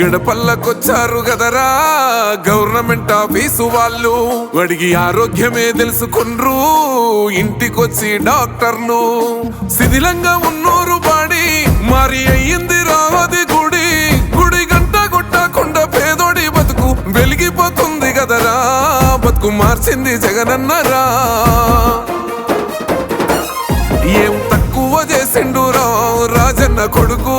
గడపల్లకొచ్చారు కదరా government office వాళ్ళు అడిగి ఆరోగ్యమే తెలుసుకుండ్రు ఇంటికొచ్చి డాక్టర్ను శిథిలంగా ఉన్నోరు బాడి మరి అయ్యింది రావది గుడి. గుడి గంట కొట్టకుండా పేదోడి బతుకు వెలిగిపోతుంది కదరా బతుకు మార్చింది జగనన్నరా. ఏం తక్కువ చేసిండు రాజన్న కొడుకు.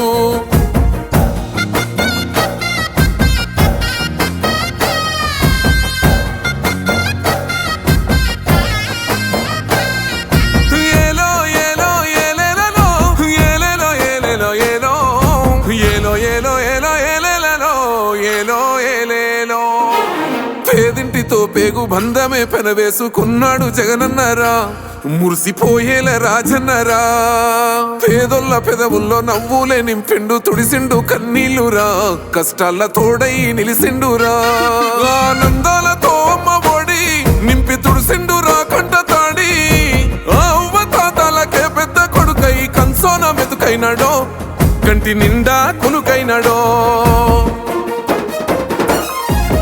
ఏలో ఏలేలో. పేదింటితో పేగు బంధమే పెనవేసుకున్నాడు జగనన్నరా. మురిసిపోయేల రాజన్నరా. పేదొల్ల పెదవుల్లో నవ్వులే నింపిండు తుడిసిండు కన్నీళ్ళురా. కష్టాల తోడై నిలిసిండురా. ఆనందాలతో అమ్మ ఒడి నింపి తుడిసిండురా కంట తాడి. ఆ అవ్వ పెద్ద కొడుకై కన్సోన మెతుకైనాడో. కంటి నిండా కునుకైనాడో.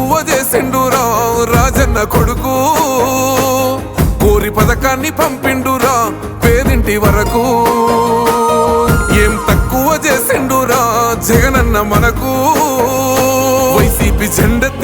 ఎక్కువ చేసిండురా రాజన్న కొడుకు. కోరి పథకాన్ని పంపిండురా పేదింటి వరకు. ఏం తక్కువ చేసిండురా జగనన్న మనకు. వైసీపీ జెండ